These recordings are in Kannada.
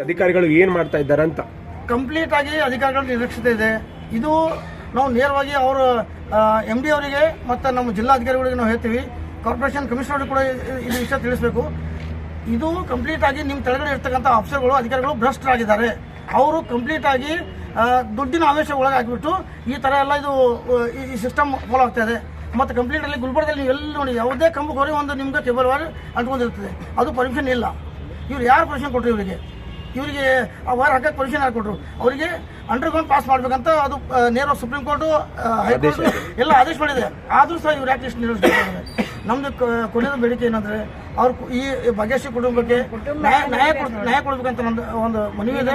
ಅಧಿಕಾರಿಗಳು ಏನ್ ಮಾಡ್ತಾ ಇದ್ದಾರೆ ಅಂತ. ಕಂಪ್ಲೀಟ್ ಆಗಿ ಅಧಿಕಾರಿಗಳ ನಿರ್ಲಕ್ಷ್ಯತೆ ಇದೆ. ಇದು ನಾವು ನೇರವಾಗಿ ಅವರು ಎಂ ಡಿ ಅವರಿಗೆ ಮತ್ತು ನಮ್ಮ ಜಿಲ್ಲಾಧಿಕಾರಿಗಳಿಗೆ ನಾವು ಹೇಳ್ತೀವಿ. ಕಾರ್ಪೊರೇಷನ್ ಕಮಿಷನರ್ ಕೂಡ ಇದು ವಿಷಯ ತಿಳಿಸಬೇಕು. ಇದು ಕಂಪ್ಲೀಟ್ ಆಗಿ ನಿಮ್ಮ ತೆಳಗಡೆ ಇರ್ತಕ್ಕಂಥ ಆಫೀಸರ್ಗಳು ಅಧಿಕಾರಿಗಳು ಭ್ರಷ್ಟರಾಗಿದ್ದಾರೆ ಅವರು ಕಂಪ್ಲೀಟ್ ಆಗಿ ದುಡ್ಡಿನ ಆವೇಶ ಒಳಗಾಗಿಬಿಟ್ಟು ಈ ಥರ ಎಲ್ಲ ಇದು ಈ- ಸಿಸ್ಟಮ್ ಫಾಲೋ ಆಗ್ತಾ ಇದೆ. ಮತ್ತು ಕಂಪ್ಲೀಟ್ ಅಲ್ಲಿ ಗುಲ್ಬರ್ಗದಲ್ಲಿ ನೀವು ಎಲ್ಲಿ ನೋಡಿ, ಯಾವುದೇ ಕಂಬಕ್ಕೆ ಹೋಗಿ ಒಂದು ನಿಮ್ಗೆ ಕೇಬಲ್ ವಾರ್ ಅಂಟ್ಕೊಂಡಿರ್ತದೆ. ಅದು ಪರ್ಮಿಷನ್ ಇಲ್ಲ. ಇವ್ರು ಯಾರು ಪರ್ಮಿಷನ್ ಕೊಟ್ಟರು ಇವರಿಗೆ? ಇವರಿಗೆ ಆ ವಾರ ಹಾಕಕ್ಕೆ ಪರ್ಮಿಷನ್ ಹಾಕೊಟ್ರು ಅವರಿಗೆ ಅಂಡರ್ಗ್ರೌಂಡ್ ಪಾಸ್ ಮಾಡ್ಬೇಕಂತ ಅದು ನೇರ ಸುಪ್ರೀಂ ಕೋರ್ಟು ಹೈಕೋರ್ಟ್ ಎಲ್ಲ ಆದೇಶ ಮಾಡಿದೆ. ಆದರೂ ಸಹ ಇವ್ರು ಯಾಕೆ ಇಷ್ಟು ನಿರ್ವಹಿಸ್ತಾರೆ ನಮ್ದು ಕ- ಕೊನೆಯ ಬೇಡಿಕೆ ಏನಂದ್ರೆ ಅವ್ರು ಕು- ಈ ಭಾಗ್ಯಶ್ರೀ ಕುಟುಂಬಕ್ಕೆ ನ್ಯಾಯ ನ್ಯಾಯ ಕೊಡ್- ನ್ಯಾಯ ಕೊಡ್ಬೇಕಂತ ಒಂದು ಒಂದು ಮನವಿ ಇದೆ.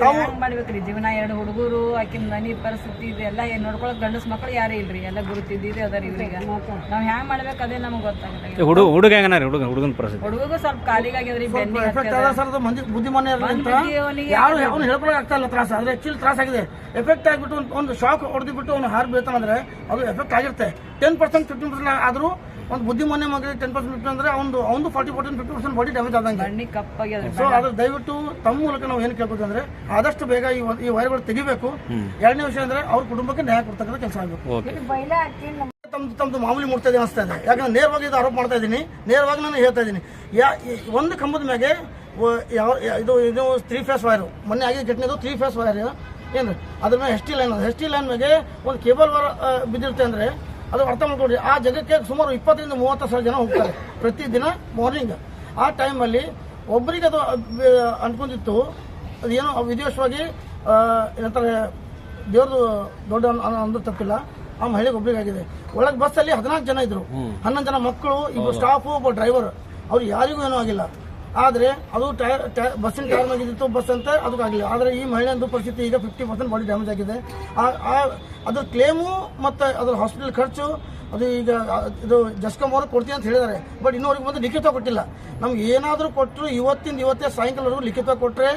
ತಾವು ಮಾಡ್ಬೇಕ್ರಿ? ಜೀವನ ಎರಡು ಹುಡುಗರು ಆಕಿನ ಮನಿ ಪರಿಸ್ಥಿತಿ ಇದೆ ಎಲ್ಲ ಏನ್ ನೋಡ್ಕೊಳಕ್ ಗಂಡಸ್ ಮಕ್ಳು ಯಾರು ಇಲ್ರಿ? ಎಲ್ಲ ಗುರುತಿದ್ದೀವಿ ಅದಾರ ಇವ್ರಿಗೆ. ನಾವ್ ಹ್ಯಾಂಗ್ ಮಾಡ್ಬೇಕು ಅದೇ ನಮ್ಗೆ ಗೊತ್ತಾಗಲ್ಲ ಹುಡುಗ ಹುಡುಗ ಹೆಂಗನಾರಿ ಹುಡುಗ ಹುಡುಗನ ಪರಿಸ್ಥಿತಿ. ಹುಡುಗಗೂ ಸ್ವಲ್ಪ ಕಾಲಿಗಾಗ್ಯದ್ರಿ ಬೆನ್ನಿಗೆ ಎಫೆಕ್ಟ್ ಆದ ಸರ್ ಅದು ಮಂದಿ ಅವನಿಗೆ ಯಾರು ಅವ್ನು ಹೇಳ್ಕೊಳಕ್ ಆಗ್ತಾ ಇಲ್ಲ ತ್ರಾಸ. ಆದ್ರೆ ಆಕ್ಚುಲಿ ತ್ರಾಸ ಆಗಿದೆ. ಎಫೆಕ್ಟ್ ಆಗಿಬಿಟ್ಟು ಒಂದು- ಒಂದು ಶಾಕ್ ಹೊಡೆದು ಬಿಟ್ಟು ಅವ್ನು ಹಾರ್ ಬೀಳ್ತಾನಂದ್ರೆ ಅದು ಎಫೆಕ್ಟ್ ಆಗಿರುತ್ತೆ. ಟೆನ್ ಪರ್ಸೆಂಟ್ ಫಿಫ್ಟೀನ್ ಪರ್ಸೆಂಟ್ ಆದ್ರೂ ಒಂದು ಬುದ್ಧಿಮಾನ್ಯ ಮಗನಿಗೆ ಟೆನ್ ಪರ್ಸೆಂಟ್ ಫಿಫ್ಟಿ ಅಂದ್ರೆ ಒಂದು ಒಂದು forty percent fifty percent body damage ಆದಂಗೆ. ಸೊ ಅದು ದಯವಿಟ್ಟು ತಮ್ಮ ಮೂಲಕ ನಾವು ಏನು ಕೇಳ್ಬೋದು ಅಂದ್ರೆ ಆದಷ್ಟು ಬೇಗ ಈ ವ- ಈ ವೈರ್ಗಳು ತೆಗಿಬೇಕು. ಎರಡನೇ ವಿಷಯ ಅಂದ್ರೆ ಅವ್ರ ಕುಟುಂಬಕ್ಕೆ ನ್ಯಾಯ ಕೊಡ್ತಕ್ಕಂಥ ಕೆಲಸ ಆಗಬೇಕು. ತಮ್ಮದು ತಮ್ದು ತಮ್ದು ಮಾಮೂಲಿ ಮುಟ್ತಾ ಇದೆ ಅನಿಸ್ತಾ ಇದೆ. ಯಾಕಂದ್ರೆ ನೇರವಾಗಿ ಇದು ಆರೋಪ ಮಾಡ್ತಾ ಇದ್ದೀನಿ. ನೇರವಾಗಿ ನಾನು ಹೇಳ್ತಾ ಇದ್ದೀನಿ. ಯಾ ಒಂದು ಕಂಬದ ಮ್ಯಾಗೆ ವ- ಯಾವ ಇದು ಇದು ತ್ರೀ ಫೇಸ್ ವೈರು ಮೊನ್ನೆ ಆಗಿ ಘಟನೆ ಇದು ತ್ರೀ ಫೇಸ್ ವೈರ್ ಏನು ಅದ್ರ ಮೇಲೆ S T line S T line ಮ್ಯಾಗೆ ಒಂದು ಕೇಬಲ್ ವೈರ್ ಬಿದ್ದಿರುತ್ತೆ ಅಂದ್ರೆ ಅದು ಅರ್ಥ ಮಾಡ್ಕೊಡಿ ಆ ಜಗಕ್ಕೆ ಸುಮಾರು ಇಪ್ಪತ್ತರಿಂದ ಮೂವತ್ತು ಸಾವಿರ ಜನ ಹೋಗ್ತಾರೆ ಪ್ರತಿದಿನ ಮಾರ್ನಿಂಗ್ ಆ ಟೈಮಲ್ಲಿ ಒಬ್ಬರಿಗೆ ಅದು ಅನ್ಕೊಂಡಿತ್ತು ಅದೇನೋ ವಿದೇಶವಾಗಿ ಏನಂತಾರೆ ದೇವ್ರದ್ದು ದೊಡ್ಡ ಅಂದ್ರೆ ತಪ್ಪಿಲ್ಲ. ಆ ಮಹಿಳೆಗೆ ಒಬ್ಬರಿಗಾಗಿದೆ ಒಳಗೆ ಬಸ್ಸಲ್ಲಿ ಹದಿನಾಲ್ಕು ಜನ ಇದ್ರು. ಹನ್ನೊಂದು ಜನ ಮಕ್ಕಳು ಇಬ್ಬರು ಸ್ಟಾಫು ಒಬ್ಬ ಡ್ರೈವರ್ ಅವ್ರು ಯಾರಿಗೂ ಏನೂ ಆಗಿಲ್ಲ. ಆದರೆ ಅದು ಟೈರ್ ಬಸ್ಸಿನ ಟೈರ್ ಆಗಿದ್ದಿತ್ತು ಬಸ್ ಅಂತ ಅದಕ್ಕಾಗಲಿಲ್ಲ ಆದರೆ ಈ ಮಹಿಳೆಯಂದು ಪರಿಸ್ಥಿತಿ ಈಗ ಫಿಫ್ಟಿ ಪರ್ಸೆಂಟ್ ಬಾಡಿ ಡ್ಯಾಮೇಜ್ ಆಗಿದೆ. ಅದ್ರ ಕ್ಲೇಮು ಮತ್ತು ಅದ್ರ ಹಾಸ್ಪಿಟಲ್ ಖರ್ಚು, ಅದು ಈಗ ಇದು ಜಸ್ಕಮ್ ಅವ್ರಿಗೆ ಕೊಡ್ತೀನಿ ಅಂತ ಹೇಳಿದ್ದಾರೆ. ಬಟ್ ಇನ್ನೂವರೆಗೆ ಬಂದು ಲಿಖಿತ ಕೊಟ್ಟಿಲ್ಲ. ನಮ್ಗೆ ಏನಾದರೂ ಕೊಟ್ಟರು ಇವತ್ತಿಂದ ಇವತ್ತೇ ಸಾಯಂಕಾಲವರೆಗೂ ಲಿಖಿತ ಕೊಟ್ಟರೆ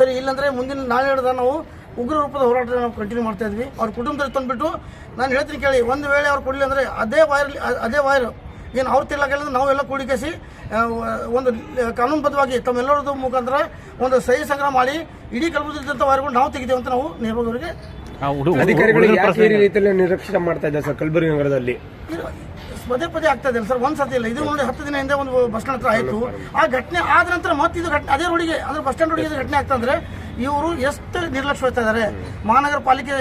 ಸರಿ, ಇಲ್ಲಾಂದರೆ ಮುಂದಿನ ನಾಳೆ ಹೇಳಿದ ನಾವು ಉಗ್ರ ರೂಪದ ಹೋರಾಟ ನಾವು ಕಂಟಿನ್ಯೂ ಮಾಡ್ತಾ ಇದ್ವಿ. ಅವ್ರ ಕುಟುಂಬದಲ್ಲಿ ತಂದುಬಿಟ್ಟು, ನಾನು ಹೇಳ್ತೀನಿ ಕೇಳಿ, ಒಂದು ವೇಳೆ ಅವ್ರು ಕೊಡಲಿ ಅಂದರೆ ಅದೇ ವೈರ್ ಅದೇ ವೈರ್ ಏನು ಅವ್ರು ತಿರ್ಲಾಗಿಲ್ಲ ನಾವೆಲ್ಲ ಕೂಡಿಕೇಸಿ ಒಂದು ಕಾನೂನುಬದ್ಧವಾಗಿ ತಮ್ಮೆಲ್ಲರದ್ದು ಮುಖಾಂತರ ಒಂದು ಸಹಿ ಸಂಗ್ರಹ ಮಾಡಿ ಇಡೀ ಕಲಬುರಗಿದ್ದಂಥ ವಾರಗಳು ನಾವು ತೆಗಿತೇವೆ ಅಂತ ನಾವು ಅವರಿಗೆ ಅಧಿಕಾರಿಗಳು ಈ ರೀತಿಯಲ್ಲಿ ನಿರ್ಲಕ್ಷ್ಯ ಮಾಡ್ತಾ ಇದ್ದಾರೆ ಸರ್ ಕಲಬುರಗಿ ನಗರದಲ್ಲಿ? ಪದೇ ಪದೇ ಆಗ್ತಾ ಇದೆ ಸರ್ ಒಂದ್ ಸತಿ ಇಲ್ಲ. ಇದು ನೋಡಿ ಹತ್ತು ದಿನ ಹಿಂದೆ ಒಂದು ಬಸ್ ಸ್ಟ್ಯಾಂಡ್ ಹತ್ರ ಆಯಿತು. ಆ ಘಟನೆ ಆದ ನಂತರ ಮತ್ತೆ ಇದು ಘಟನೆ ಅದೇ ರೋಡಿಗೆ ಅಂದ್ರೆ ಬಸ್ ಸ್ಟ್ಯಾಂಡ್ ರೋಡಿಗೆ ಇದು ಘಟನೆ ಆಗ್ತಾ ಅಂದ್ರೆ ಇವರು ಎಷ್ಟು ನಿರ್ಲಕ್ಷ್ಯ ಹೋಗ್ತಾ ಇದ್ದಾರೆ. ಮಹಾನಗರ ಪಾಲಿಕೆ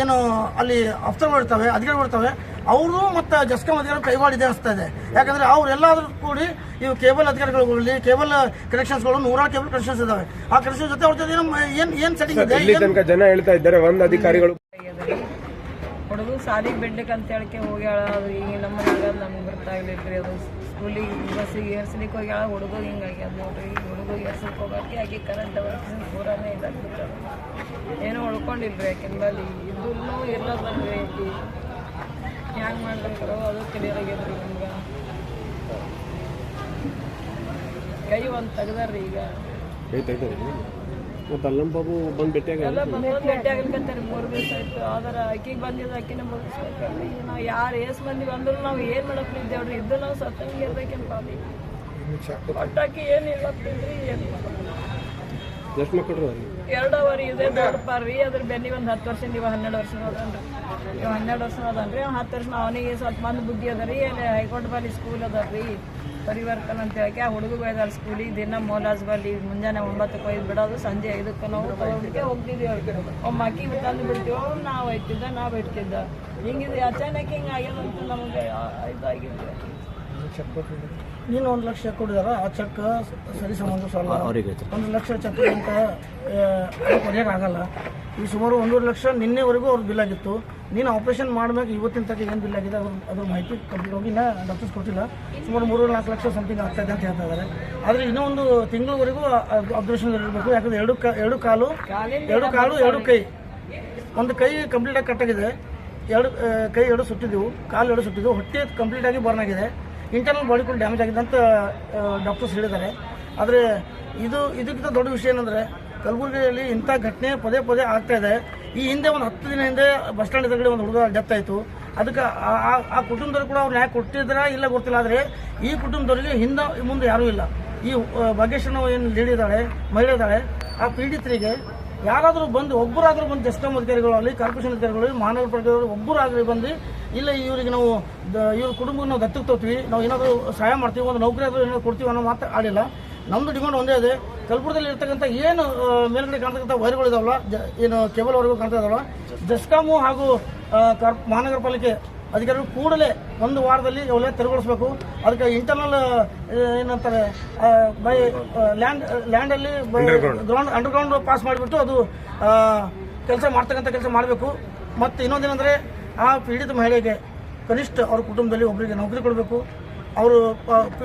ಏನು ಅಲ್ಲಿ ಅಫ್ಸರ್ಗಳಿರ್ತವೆ ಇರ್ತವೆ ಅವರು ಮತ್ತು ಜಸ್ಕಾಂ ಅಧಿಕಾರಿ ಕೈವಾಡಿದೆ ಅನಿಸ್ತಾ ಇದೆ. ಯಾಕಂದರೆ ಅವರೆಲ್ಲಾದರೂ ಕೂಡಿ ಇವು ಕೇಬಲ್ ಅಧಿಕಾರಿಗಳು ಕೇಬಲ್ ಕನೆಕ್ಷನ್ಸ್ಗಳು ನೂರಾರು ಕೇಬಲ್ ಕನೆಕ್ಷನ್ಸ್ ಇದಾವೆ. ಆ ಕನೆಕ್ಷನ್ ಜೊತೆ ಅವ್ರ ಜೊತೆ ಏನು ಏನು ಸೆಟ್ಟಿಂಗ್ ಇದೆ? ಇಲ್ಲಿ ಜನ ಹೇಳ್ತಾ ಇದ್ದಾರೆ ಒಂದು ಅಧಿಕಾರಿಗಳು ಹುಡುಗ ಸಾಲಿಗೆ ಬಿಡ್ಲಿಕ್ಕೆ ಅಂತ ಹೇಳಕ್ಕೆ ಹೋಗ್ಯಾಳ. ಅದು ಈಗ ನಮ್ಮ ಮನ್ಯಾಗ ನಮ್ಗೆ ಗೊತ್ತಾಗ್ಲಿಲ್ರಿ ಅದು. ಸ್ಕೂಲಿಗೆ ಬಸ್ಸಿಗೆ ಏರ್ಸ್ಲಿಕ್ಕೆ ಹೋಗ್ಯಾಳ, ಹುಡುಗ ಹಿಂಗಾಗ್ಯದ ನೋಡ್ರಿ. ಹುಡುಗ ಏರ್ಸಕ್ಕೆ ಹೋಗಕ್ಕೆ ಆಕೆ ಕರೆಂಟ್ ಪೂರಾನೇ ಇದಾಗ್ಬಿಟ್ಟಾರ ಏನೋ ಉಳ್ಕೊಂಡಿಲ್ರಿ ಆಕಿನ ಇದನ್ನು ಇದ್ದು ಬಂದ್ರಿ ಐತಿ. ಹ್ಯಾಂಗೆ ಮಾಡ್ಬೇಕರೋ ಅದು ಕ್ಲಿಯರ್ ಆಗ್ಯದ್ರಿ ನಮ್ಗೆ. ಕೈ ಒಂದು ತೆಗ್ದಾರ್ರಿ ಈಗ. ಮತ್ತೆ ಅಲ್ಲಂ ಬಾಬು ಬಂದು ಭೇಟಿಯಾಗ ಎಲ್ಲ ಬಂದು ಭೇಟಿ ಮೂರು ದಿವಸ ಆಯ್ತು. ಆದ್ರೆ ಅಕ್ಕಿಗೆ ಬಂದಿದ್ದು ನಾವು ಯಾರು ಏಸ್ ಬಂದಿವಿ ಬಂದ್ರು ನಾವು ಏನು ಇದ್ದು ನಾವು ಸತ್ತಂಗೆ ಒಟ್ಟಾಕಿ ಏನು ಇಲ್ಲತ್ತಿದ್ರಿ ಏನು ಎಷ್ಟು ಮಕ್ಕಳು ಎರಡವರಿ ಇದೆ ದೊಡ್ಡ ಪಾರ್ರಿ ಅದ್ರ ಬೆನ್ನಿ ಒಂದು ಹತ್ತು ವರ್ಷದಿಂದ ಇವ ಹನ್ನೆರಡು ವರ್ಷ ಅದನ್ರಿ ಇವ ಹನ್ನೆರಡು ವರ್ಷ ಅದನ್ರಿ ಹತ್ತು ವರ್ಷ ಅವನಿಗೆ ಸ್ವಲ್ಪ ಮಂದಿ ಬುದ್ಧಿ ಅದ ರೀ ಹೈಕೋರ್ಟ್ ಬಾರಿ ಸ್ಕೂಲ್ ಅದ ರೀ. ಪರಿವರ್ತನ ಅಂತ ಹೇಳಕ್ಕೆ ಆ ಹುಡುಗ ಒಯ್ದಾರ ಸ್ಕೂಲಿಗೆ ದಿನ ಮೋಲಾಸ್ ಬಲ್ಲಿ ಮುಂಜಾನೆ ಒಂಬತ್ತಕ್ಕೆ ಒಯ್ದು ಬಿಡೋದು ಸಂಜೆ ಐದಕ್ಕೆ ನಾವು ತಗೊಂಡಿಗೆ ಹೋಗ್ತಿದ್ವಿ ಕಡೆ. ಒಮ್ಮೆ ಅಕ್ಕಿ ತಂದು ಬಿಡ್ತೀವಿ ನಾವು ಒಯ್ತಿದ್ದ ನಾವು ಇಡ್ತಿದ್ದ ಹಿಂಗಿದೆ ಅಚಾನಕ್ ಹಿಂಗೆ ಆಗ್ಯದ ಅಂತ ನಮಗೆ ಇದಾಗಿದ್ದು ನೀನು ಒಂದು ಲಕ್ಷ ಕೊಡಿದಾರ ಆ ಚೆಕ್ ಸರಿ ಸಂಬಂಧ ಸಲ್ಲ ಅವರಿಗೆ ಒಂದು ಲಕ್ಷ ಚೆಕ್ ಅಂತ ಕೊನೆಯಾಗ ಆಗಲ್ಲ. ಈ ಸುಮಾರು ಒಂದೂವರೆ ಲಕ್ಷ ನಿನ್ನೆವರೆಗೂ ಅವ್ರ ಬಿಲ್ ಆಗಿತ್ತು. ನೀನು ಆಪರೇಷನ್ ಮಾಡ್ಬೇಕು ಇವತ್ತಿನ ತಕ್ಕ ಏನು ಬಿಲ್ ಆಗಿದೆ ಅದ್ರ ಅದ್ರ ಮಾಹಿತಿ ಕಂಪ್ಲೀಟ್ ಹೋಗಿ ನಾ ಡಾಕ್ಟರ್ಸ್ ಕೊಟ್ಟಿಲ್ಲ. ಸುಮಾರು ಮೂರು ನಾಲ್ಕು ಲಕ್ಷ ಸಮಥಿಂಗ್ ಆಗ್ತಾ ಇದೆ ಅಂತ ಹೇಳ್ತಾ ಇದ್ದಾರೆ ಆದರೆ ಇನ್ನೂ ಒಂದು ತಿಂಗಳವರೆಗೂ ಅಬ್ಸರ್ವೇಷನ್ ಇರಬೇಕು. ಯಾಕಂದ್ರೆ ಎರಡು ಕಾ ಎರಡು ಕಾಲು ಎರಡು ಕಾಲು ಎರಡು ಕೈ. ಒಂದು ಕೈ ಕಂಪ್ಲೀಟಾಗಿ ಕಟ್ಟಾಗಿದೆ. ಎರಡು ಕೈ ಎರಡು ಸುಟ್ಟಿದ್ದೆವು ಕಾಲು ಎರಡು ಸುಟ್ಟಿದ್ದೆವು ಹೊಟ್ಟೆ ಕಂಪ್ಲೀಟಾಗಿ ಬರ್ನ್ ಆಗಿದೆ. ಇಂಟರ್ನಲ್ ಬಾಡಿ ಕೂಡ ಡ್ಯಾಮೇಜ್ ಆಗಿದೆ ಅಂತ ಡಾಕ್ಟರ್ಸ್ ಹೇಳಿದ್ದಾರೆ. ಆದರೆ ಇದು ಇದಕ್ಕಿಂತ ದೊಡ್ಡ ವಿಷಯ ಏನಂದರೆ ಕಲಬುರಗಿಯಲ್ಲಿ ಇಂಥ ಘಟನೆ ಪದೇ ಪದೇ ಆಗ್ತಾ ಇದೆ. ಈ ಹಿಂದೆ ಒಂದು ಹತ್ತು ದಿನ ಹಿಂದೆ ಬಸ್ ಸ್ಟ್ಯಾಂಡ್ ಎದುರುಗಡೆ ಒಂದು ಹುಡುಗ ಡೆತ್ ಆಯಿತು. ಅದಕ್ಕೆ ಆ- ಕುಟುಂಬದವ್ರು ಕೂಡ ಅವ್ರು ನ್ಯಾಯ ಕೊಟ್ಟಿದ್ರ ಇಲ್ಲ ಗೊತ್ತಿಲ್ಲ ಆದರೆ ಈ ಕುಟುಂಬದವರಿಗೆ ಹಿಂದೆ ಮುಂದೆ ಯಾರೂ ಇಲ್ಲ. ಈ ಆ, ಏನು ಲೇಡಿ ಇದ್ದಾಳೆ ಮಹಿಳೆ ಇದ್ದಾಳೆ ಆ ಪೀಡಿತರಿಗೆ ಯಾರಾದರೂ ಬಂದು ಒಬ್ಬರಾದರೂ ಬಂದು ಎಸ್ಟಮ್ ಅಧಿಕಾರಿಗಳು ಆಗಲಿ ಕಾರ್ಪೊರೇಷನ್ ಅಧಿಕಾರಿಗಳು ಮಾನವ ಪ್ರಜೆಗಳು ಒಬ್ಬರಾಗಲಿ ಬಂದು ಇಲ್ಲ ಇವರಿಗೆ ನಾವು ಇವ್ರ ಕುಟುಂಬಕ್ಕೆ ನಾವು ದತ್ತಕ್ಕೆ ತೋತೀವಿ ನಾವು ಏನಾದರೂ ಸಹಾಯ ಮಾಡ್ತೀವಿ ಒಂದು ನೌಕರಿ ಆದರೂ ಏನಾದರೂ ಕೊಡ್ತೀವಿ ಅನ್ನೋ ಮಾತು ಆಡಿಲ್ಲ. ನಮ್ಮದು ಡಿಮಾಂಡ್ ಒಂದೇ ಇದೆ. ಕಲಬುರದಲ್ಲಿ ಇರ್ತಕ್ಕಂಥ ಏನು ಮೇಲ್ಗಡೆ ಕಾಣ್ತಕ್ಕಂಥ ವೈರ್ಗಳು ಇದಾವಲ್ಲ ಜ- ಏನು ಕೇಬಲ್ ವೈರ್ಗಳು ಕಾಣ್ತಾ ಇದಾವಲ್ಲ ಜಸ್ಕಾಮು ಹಾಗೂ ಕಾರ್ ಮಹಾನಗರ ಪಾಲಿಕೆ ಅಧಿಕಾರಿಗಳು ಕೂಡಲೇ ಒಂದು ವಾರದಲ್ಲಿ ಅವೆಲ್ಲ ತೆರವುಗೊಳಿಸಬೇಕು. ಅದಕ್ಕೆ ಇಂಟರ್ನಲ್ ಏನಂತಾರೆ ಬೈ ಲ್ಯಾಂಡ್ ಲ್ಯಾಂಡಲ್ಲಿ ಗ್ರೌಂಡ್ ಅಂಡರ್ಗ್ರೌಂಡ್ ಪಾಸ್ ಮಾಡಿಬಿಟ್ಟು ಅದು ಕೆಲಸ ಮಾಡ್ತಕ್ಕಂಥ ಕೆಲಸ ಮಾಡಬೇಕು. ಮತ್ತು ಇನ್ನೊಂದೇನೆಂದರೆ ಆ ಪೀಡಿತ ಮಹಿಳೆಗೆ ಕನಿಷ್ಠ ಅವ್ರ ಕುಟುಂಬದಲ್ಲಿ ಒಬ್ಬರಿಗೆ ನೌಕರಿ ಕೊಡಬೇಕು. ಅವರು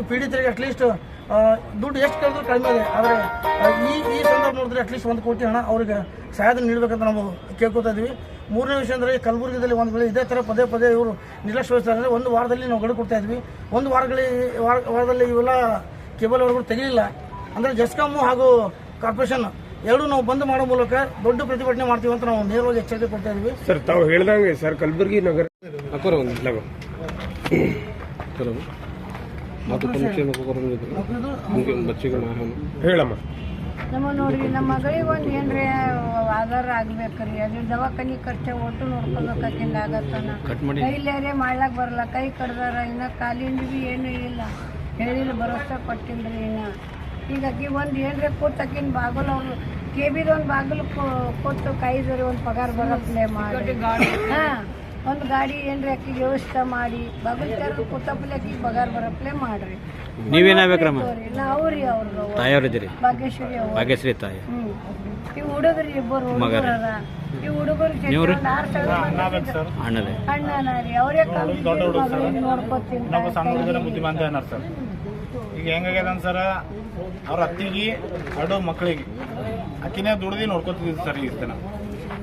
ಪೀಡಿತರಿಗೆ ಅಟ್ಲೀಸ್ಟ್ ದುಡ್ಡು ಎಷ್ಟು ಕಳೆದ್ರು ಕಡಿಮೆ ಇದೆ ಆದರೆ ಈ ಈ ಸಂದರ್ಭ ನೋಡಿದ್ರೆ ಅಟ್ಲೀಸ್ಟ್ ಒಂದು ಕೋಟಿ ಹಣ ಅವರಿಗೆ ಸಹಾಯಧನ ನೀಡಬೇಕಂತ ನಾವು ಕೇಳ್ಕೊತಾ ಇದ್ದೀವಿ ಮೂರನೇ ವಿಷಯ ಅಂದರೆ ಕಲಬುರಗಿದಲ್ಲಿ ಒಂದು ವೇಳೆ ಇದೇ ಥರ ಪದೇ ಪದೇ ಇವರು ನಿರ್ಲಕ್ಷ್ಯ ವಹಿಸ್ತಾರೆ ಅಂದರೆ ಒಂದು ವಾರದಲ್ಲಿ ನಾವು ಗಡಿ ಕೊಡ್ತಾ ಇದ್ವಿ. ಒಂದು ವಾರಗಳಿ ವಾರ ವಾರದಲ್ಲಿ ಇವೆಲ್ಲ ಕೇಬಲ್ ಅವರುಗಳು ತೆಗಿಲಿಲ್ಲ. ಅಂದರೆ ಜಸ್ಕಾಮು ಹಾಗೂ ಕಾರ್ಪೊರೇಷನ್ ಎರಡೂ ನಾವು ಬಂದ್ ಮಾಡೋ ಮೂಲಕ ದೊಡ್ಡ ಪ್ರತಿಭಟನೆ ಮಾಡ್ತೀವಿ ಅಂತ ನಾವು ನೇರವಾಗಿ ಎಚ್ಚರಿಕೆ ಕೊಡ್ತಾ ಇದ್ವಿ. ಸರ್ ತಾವು ಹೇಳ್ದಂಗೆ ಸರ್ ಕಲಬುರಗಿ ನಗರ ಅಕ್ಕೋರ ಒಂದು ಲಗು ಹೇಳಮ್ಮ. ನಮ್ಮ ನೋಡ್ರಿ ನಮ್ಮ ಮಗಳಿಗೆ ಒಂದು ಏನ್ರಿ ಆಧಾರ ಆಗ್ಬೇಕ್ರಿ ಅದ್ರ ದವಾಖಾನಿ ಖರ್ಚು ಒಟ್ಟು ನೋಡ್ಕೋಬೇಕಾಗಿಂದ ಆಗತ್ತನ. ಕೈಲೇರೆ ಮಾಡ್ಲಾಕ್ ಬರಲ್ಲ. ಕೈ ಕಡ್ದಾರ. ಇನ್ನ ಕಾಲಿಂದ ಬಿ ಏನೂ ಇಲ್ಲ. ಹೇಳಿಲ್ಲ ಭರೋಸೆ ಕೊಟ್ಟಿಲ್ರಿ ಇನ್ನ. ಈಗ ಆಕಿ ಒಂದು ಏನ್ರಿ ಕೊಟ್ಟು ಆಕಿನ ಬಾಗಲ್ ಅವ್ರು ಕೇಬಿದ ಒಂದು ಬಾಗಿಲು ಕೊಟ್ಟು ಕೈದರಿ ಒಂದು ಪಗಾರ ಬರತ್ತೆ ಮಾಡಿ. ಹಾ. ಒಂದು ಗಾಡಿ ಏನ್ರಿ ಅಕ್ಕಿ ವ್ಯವಸ್ಥೆ ಮಾಡಿ ಬಾಗಿಲು ತೆರೆದು ಅಕ್ಕಿ ಪಗಾರ ಬರಪ್ಲೆ ಮಾಡ್ರಿ. ನೀವೇನಾಗ್ಬೇಕ್ರಮ್ಮ ನಾವು ರೀ ಅವ್ರು. ತಾಯಿಯವ್ರಿದ್ದೀರಿ ಭಾಗ್ಯಶ್ರೀ ಅವ್ರು. ಭಾಗ್ಯಶ್ರೀ ತಾಯಿ. ಹ್ಮ್. ಈ ಹುಡುಗರು ಇಬ್ಬರು ಮಗರ. ಈ ಹುಡುಗರು ಅಣ್ಣದೇ ಅಣ್ಣನ ರೀ. ಅವರೇ ನೋಡ್ಕೊತೀನಿ ನಾವು ಸಣ್ಣ ಹುಡುಗರ ಬುದ್ಧಿಮಾಂತ ಏನಾರ ಸರ್. ಈಗ ಹೆಂಗಾಗ್ಯದ ಸರ್ ಅವ್ರ ಅತ್ತಿಗೆ ಎರಡು ಮಕ್ಕಳಿಗೆ ಅಕ್ಕಿನೇ ದುಡ್ದು ನೋಡ್ಕೊತಿದ್ವಿ ಸರ್ ಈಗ ತನ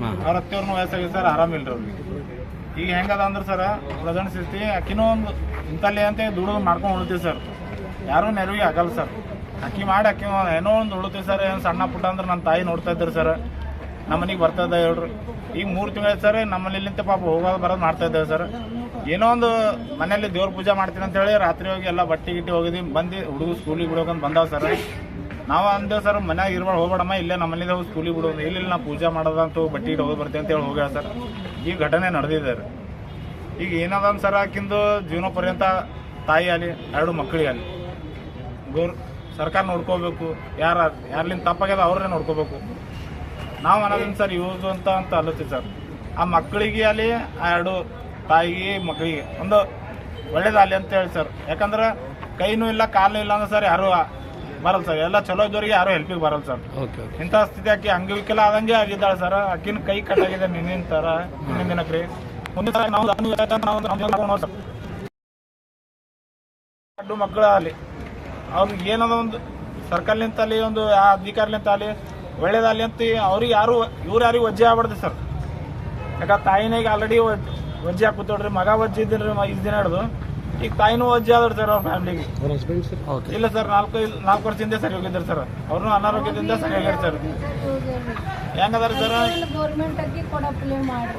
ಹಾಂ. ಅವ್ರ ಅತ್ತಿಯವ್ರನ್ನ ವಯಸ್ಸಾಗಿ ಸರ್ ಆರಾಮಿಲ್ರಿ ಅವ್ರಿಗೆ. ಈಗ ಹೆಂಗದ ಅಂದ್ರೆ ಸರ್ ಪ್ರೆಸೆಂಟ್ ಸ್ಥಿತಿ ಅಕ್ಕಿನೂ ಒಂದು ಇಂಥಲ್ಲಿ ಅಂತ ದುಡಿದು ಮಾಡ್ಕೊಂಡು ಉಳ್ತೀವಿ ಸರ್. ಯಾರೂ ನೆರವಿಗೆ ಆಗಲ್ಲ ಸರ್. ಅಕ್ಕಿ ಮಾಡಿ ಅಕ್ಕಿ ಏನೋ ಒಂದು ಉಳ್ತೀವಿ ಸರ್, ಏನು ಸಣ್ಣ ಪುಟ್ಟ ಅಂದ್ರೆ ನನ್ನ ತಾಯಿ ನೋಡ್ತಾ ಇದ್ದಾರೆ ಸರ್. ನಮ್ಮ ಮನೆಗೆ ಬರ್ತಾ ಇದ್ದ ಹೇಳ್ರಿ. ಈಗ ಮೂರು ತಿಂಗಳು ಸರ್ ನಮ್ಮಲ್ಲಿಂತ ಪಾಪ ಹೋಗೋದು ಬರೋದು ಮಾಡ್ತಾ ಇದ್ದೇವೆ ಸರ್. ಏನೋ ಒಂದು ಮನೆಯಲ್ಲಿ ದೇವ್ರ ಪೂಜೆ ಮಾಡ್ತೀನಿ ಅಂತ ಹೇಳಿ ರಾತ್ರಿ ಹೋಗಿ ಎಲ್ಲ ಬಟ್ಟೆ ಗಿಟ್ಟಿ ಹೋಗಿದ್ವಿ ಬಂದು ಹುಡುಗ ಸ್ಕೂಲಿಗೆ ಬಿಡೋಕಂತ ಬಂದಾವ ಸರ್. ನಾವು ಅಂದೇವು ಸರ್ ಮನ್ಯಾಗ ಇರ್ಬಾರ್ದು ಹೋಗ್ಬೇಡಮ್ಮ, ಇಲ್ಲೇ ನಮ್ಮಲ್ಲಿಂದ ಹೋಗಿ ಸ್ಕೂಲಿಗೆ ಬಿಡೋದು. ಇಲ್ಲಿ ನಾ ಪೂಜೆ ಮಾಡೋದಂತೂ ಬಟ್ಟೆ ಇಟ್ಟು ಹೋಗಿ ಬರ್ತೀನಿ ಅಂತ ಹೇಳಿ ಹೋಗ್ಯಾಳ ಸರ್. ಈ ಘಟನೆ ನಡೆದಿದೆ ಸರ್ ಈಗ ಏನದ ಸರ್ ಆಕಿಂದು ಜೀವನ ಪರ್ಯಂತ ತಾಯಿ ಆಗಲಿ, ಎರಡು ಮಕ್ಕಳಿಗೆ ಆಗಲಿ, ಗೋರ್ ಸರ್ಕಾರ ನೋಡ್ಕೋಬೇಕು. ಯಾರ, ಯಾರ್ಲಿಂದ ತಪ್ಪಾಗ್ಯದ ಅವ್ರನ್ನೇ ನೋಡ್ಕೋಬೇಕು. ನಾವು ಅನ್ನೋದನ್ನ ಸರ್ ಯೂಸ್ ಅಂತ ಅಂತ ಅಲ್ಲತ್ತೀವಿ ಸರ್. ಆ ಮಕ್ಕಳಿಗೆ ಅಲ್ಲಿ ಆ ಎರಡು ತಾಯಿಗೆ ಮಕ್ಕಳಿಗೆ ಒಂದು ಒಳ್ಳೇದಾಗಲಿ ಅಂತ ಹೇಳಿ ಸರ್. ಯಾಕಂದ್ರೆ ಕೈನೂ ಇಲ್ಲ ಕಾಲು ಇಲ್ಲ ಅಂದ್ರೆ ಸರ್ ಯಾರು ಬರಲ್ಲ ಸರ್. ಎಲ್ಲ ಚಲೋ ಇದ್ದವರಿಗೆ ಯಾರು ಹೆಲ್ಪಿಗೆ ಬರಲ್ಲ ಸರ್. ಓಕೆ ಓಕೆ ಇಂಥ ಸ್ಥಿತಿ ಆಕಿ ಅಂಗವಿಕಲ ಆದಂಗೆ ಆಗಿದ್ದಾಳೆ ಸರ್. ಆಕಿನ ಕೈ ಕಟ್ ಆಗಿದೆ ಥರ ಮುಂದಿನ ದಿನಕ್ಕೆ ಮುಂದಿನ ಸಲ ನಾವು ನಾವು ಸರ್. ಅಡ್ಡು ಮಕ್ಕಳು ಆಗಲಿ. ಅವ್ರಿಗೆ ಏನದ ಒಂದು ಸರ್ಕಲ್ನಿಂತ ಅಲ್ಲಿ ಒಂದು ಆ ಅಧಿಕಾರಿಲಿಂತ ಅಲ್ಲಿ ಒಳ್ಳೇದಾಗಲಿ ಅಂತ ಅವ್ರಿಗೆ ಯಾರು ಇವ್ರು ಯಾರಿಗೆ ವಜ್ಜೆ ಆಗ್ಬಾರ್ದು ಸರ್. ಯಾಕಂದ್ರೆ ತಾಯಿನಾಗ ಆಲ್ರೆಡಿ ವಜ್ಜೆ ಹಾಕುತ್ತೋಡ್ರಿ ಮಗ ವಜ್ಜೆ ಇದ್ದೀನಿ ದಿನ ಹಿಡ್ದು. ಈಗ ತಾಯಿನೂ ಅಜ್ಜಿ ಆದ್ರು ಸರ್ ಅವ್ರ ಫ್ಯಾಮಿಲಿಗೆ ಓಕೆ ಇಲ್ಲ ಸರ್ ನಾಲ್ಕು ನಾಲ್ಕು ವರ್ಷದಿಂದ ಸರಿ ಹೋಗಿದ್ರು ಸರ್ ಅವ್ರನ್ನೂ ಅನಾರೋಗ್ಯದಿಂದ ಸರಿ ಹೋಗ್ಯಾರ ಸರ್ ಹೆಂಗದಾರ ಸರ್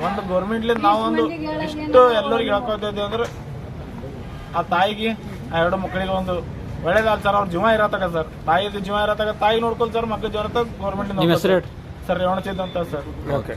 ಒಂದು ಗೌರ್ಮೆಂಟ್ಲಿಂದ ನಾವೊಂದು ಒಂದು ಇಷ್ಟು ಎಲ್ಲರಿಗೆ ಹೇಳ್ಕೊತೀವಿ ಅಂದ್ರೆ ಆ ತಾಯಿಗೆ ಆ ಎರಡು ಮಕ್ಕಳಿಗೆ ಒಂದು ಒಳ್ಳೇದಾದ ಸರ್ ಅವ್ರ ಜೀವ ಇರತ್ತಾಗ ಸರ್ ತಾಯಿದು ಜೀವ ಇರತ್ತಾಗ ತಾಯಿ ನೋಡ್ಕೊಲ್ ಸರ್ ಮಕ್ಕಳ ಜೀವ ಇರತ್ತ ನಿಮ್ಮ ಹೆಸರು ಗೌರ್ಮೆಂಟ್ ಸರ್ ರೇವಣ ಅಂತ ಸರ್ ಓಕೆ